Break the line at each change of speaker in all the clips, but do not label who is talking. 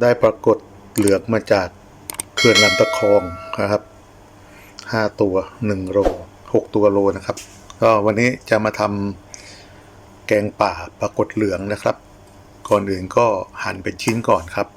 ได้ปรากฏเหลือกมาจากเขื่อนลำตะคองนะครับห้าตัวหนึ่งโลหกตัวโลนะครับ ก็วันนี้จะมาทำแกงป่าปรากฏเหลืองนะครับ ก่อนอื่นก็หั่นเป็นชิ้นก่อนครับ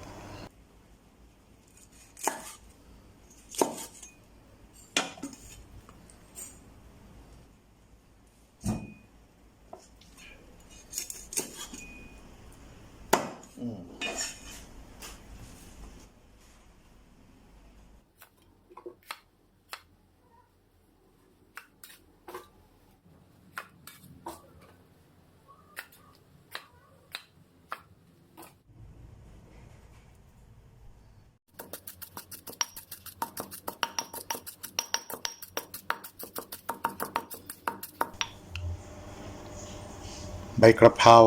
ใบกระเพรา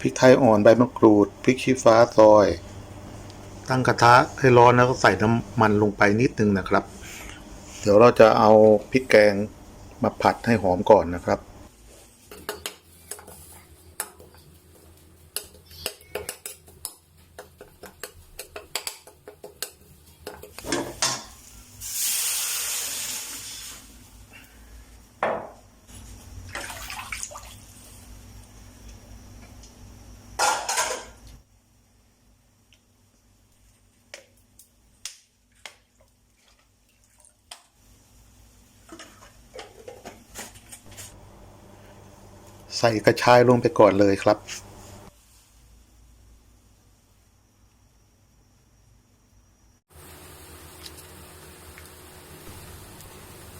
พริกไทยอ่อนใบมะกรูดพริกชี้ฟ้าซอย ตั้งกระทะให้ร้อนแล้วก็ใส่น้ำมันลงไปนิดนึงนะครับ เดี๋ยวเราจะเอาพริกแกงมาผัดให้หอมก่อนนะครับ ใส่กระชายลงไปก่อนเลยครับ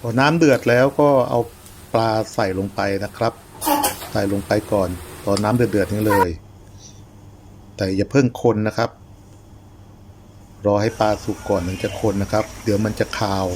พอน้ำเดือดแล้วก็เอาปลาใส่ลงไปนะครับ ใส่ลงไปก่อน ตอนน้ำเดือดๆนี้เลย แต่อย่าเพิ่งคนนะครับ รอให้ปลาสุกก่อนถึงจะคนนะครับ เดี๋ยวมันจะคาว